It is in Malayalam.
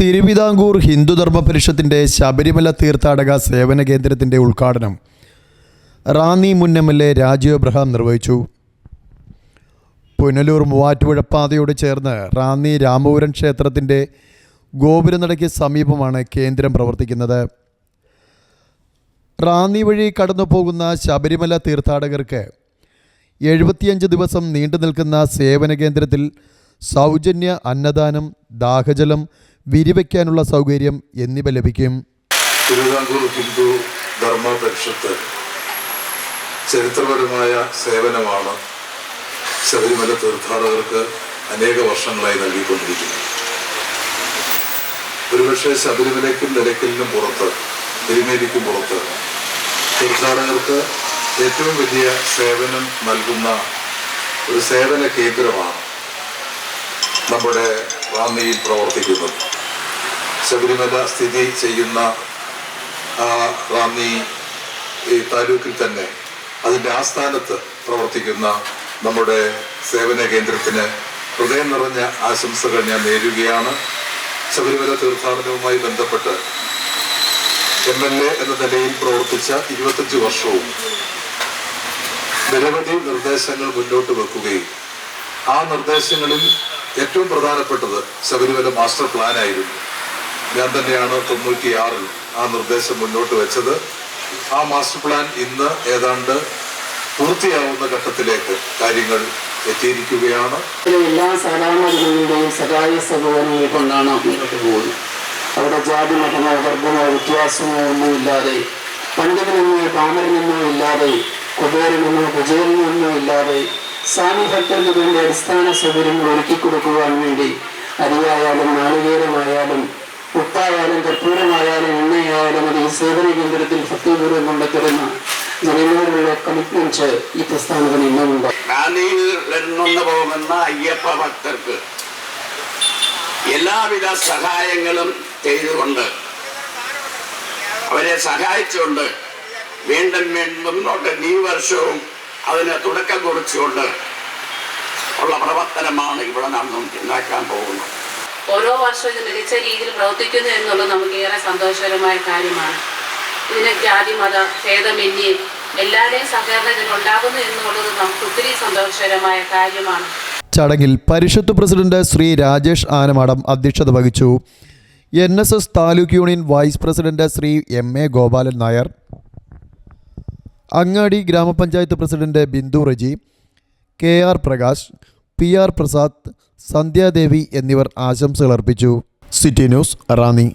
തിരുവിതാംകൂർ ഹിന്ദുധർമ്മ പരിഷത്തിന്റെ ശബരിമല തീർത്ഥാടക സേവന കേന്ദ്രത്തിന്റെ ഉദ്ഘാടനം റാന്നി മുൻ M L A Rajeev Abraham നിർവഹിച്ചു. പുനലൂർ മൂവാറ്റുപുഴ പാതയോട് ചേർന്ന് റാന്നി രാമപുരം ക്ഷേത്രത്തിന്റെ ഗോപുരനടയ്ക്ക് സമീപമാണ് കേന്ദ്രം പ്രവർത്തിക്കുന്നത്. റാന്നി വഴി കടന്നു പോകുന്ന ശബരിമല തീർത്ഥാടകർക്ക് എഴുപത്തിയഞ്ച് ദിവസം നീണ്ടു നിൽക്കുന്ന സേവന കേന്ദ്രത്തിൽ സൗജന്യ അന്നദാനം ദാഹജലം വിരിവയ്ക്കാനുള്ള സൗകര്യം എന്നിവ ലഭിക്കും. തിരുവിതാംകൂർ ഹിന്ദു ധർമ്മ പരിഷത്ത് ചരിത്രപരമായ സേവനമാണ് ശബരിമല തീർത്ഥാടകർക്ക് അനേക വർഷങ്ങളായി നൽകിക്കൊണ്ടിരിക്കുന്നത്. ഒരുപക്ഷെ ശബരിമലയ്ക്കും നിലയ്ക്കലിനും പുറത്ത് തിരുമേലിക്കും പുറത്ത് തീർത്ഥാടകർക്ക് ഏറ്റവും വലിയ സേവനം നൽകുന്ന ഒരു സേവന കേന്ദ്രമാണ് നമ്മുടെ റാന്നിയിൽ പ്രവർത്തിക്കുന്നത്. ശബരിമല സ്ഥിതി ചെയ്യുന്ന റാന്നി ഈ താലൂക്കിൽ തന്നെ അതിന്റെ ആസ്ഥാനത്ത് പ്രവർത്തിക്കുന്ന നമ്മുടെ സേവന കേന്ദ്രത്തിന് ഹൃദയം നിറഞ്ഞ ആശംസകൾ ഞാൻ നേരുകയാണ്. ശബരിമല തീർത്ഥാടനവുമായി ബന്ധപ്പെട്ട് എം എൽ എ എന്ന നിലയിൽ പ്രവർത്തിച്ച ഇരുപത്തഞ്ച് വർഷവും നിരവധി നിർദ്ദേശങ്ങൾ മുന്നോട്ട് വെക്കുകയും ആ നിർദ്ദേശങ്ങളിൽ ഏറ്റവും പ്രധാനപ്പെട്ടത് ശബരിമല മാസ്റ്റർ പ്ലാൻ ആയിരുന്നു ഞാൻ തന്നെയാണ് തൊണ്ണൂറ്റിയാറിൽ ആ നിർദ്ദേശം മുന്നോട്ട് വെച്ചത്. ആ മാസ്റ്റർ പ്ലാൻ ഇന്ന് ഏതാണ്ട് പൂർത്തിയാവുന്ന ഘട്ടത്തിലേക്ക് കാര്യങ്ങൾ എത്തിയിരിക്കുകയാണ്. എല്ലാ സാധാരണ ജനങ്ങളുടെയും സഹായ സഹോദരങ്ങളെ കൊണ്ടാണ് മുന്നോട്ട് പോകുന്നത്. അവിടെ ജാതി മതമോ വർഗമോ വ്യത്യാസമോ ഒന്നുമില്ലാതെ പണ്ഡിതനെന്നോ പാമരനെന്നോ ഇല്ലാതെ കുബേരനെന്നോ കുചേരനെന്നോ ഇല്ലാതെ സ്വാമി വേണ്ടി അടിസ്ഥാന സൗകര്യങ്ങൾ ഒരുക്കി കൊടുക്കുവാൻ വേണ്ടി അരിയായാലും നാളികേരമായാലും കർപ്പൂരമായാലും എണ്ണയായാലും അത് ഈ സേവന കേന്ദ്രത്തിൽ ഭക്തിപൂർവം കൊണ്ടെത്തരുന്ന ജനങ്ങളോടുള്ള കമ്മിറ്റ്മെന്റ് ഈ പ്രസ്ഥാനത്തിന് ഇന്നുമുണ്ട്. പോകുന്ന അയ്യപ്പ ഭക്തർക്ക് എല്ലാവിധ സഹായങ്ങളും ചെയ്തുകൊണ്ട് അവരെ സഹായിച്ചുകൊണ്ട് വീണ്ടും മുന്നോട്ട് ഈ വർഷവും അതിന് തുടക്കം കുറിച്ചുകൊണ്ട് ഉള്ള പ്രവർത്തനമാണ് ഇവിടെ നാം ഉണ്ടാക്കാൻ പോകുന്നത്. ഓരോ വർഷവും ഇത് മികച്ച രീതിയിൽ പ്രവർത്തിക്കുന്നു എന്നുള്ളത് നമുക്ക് ഏറെ സന്തോഷകരമായ കാര്യമാണ്. ഇതിന് ജാതി മത ഭേദമന്യേ എല്ലാവരെയും സഹകരണം ഇതിനുണ്ടാകുന്നു എന്നുള്ളത് നമുക്ക് ഒത്തിരി സന്തോഷകരമായ കാര്യമാണ്. ചടങ്ങിൽ പരിഷത്ത് പ്രസിഡന്റ് ശ്രീ രാജേഷ് ആനമാടം അധ്യക്ഷത വഹിച്ചു. N S S taluk union vice president Shri M A Gopalan Nair. Angadi grama panchayat president Bindu Reji. K R Prakash P R Prasad Sandhyadevi എന്നിവർ ആശംസകൾ അർപ്പിച്ചു. City news Ranni.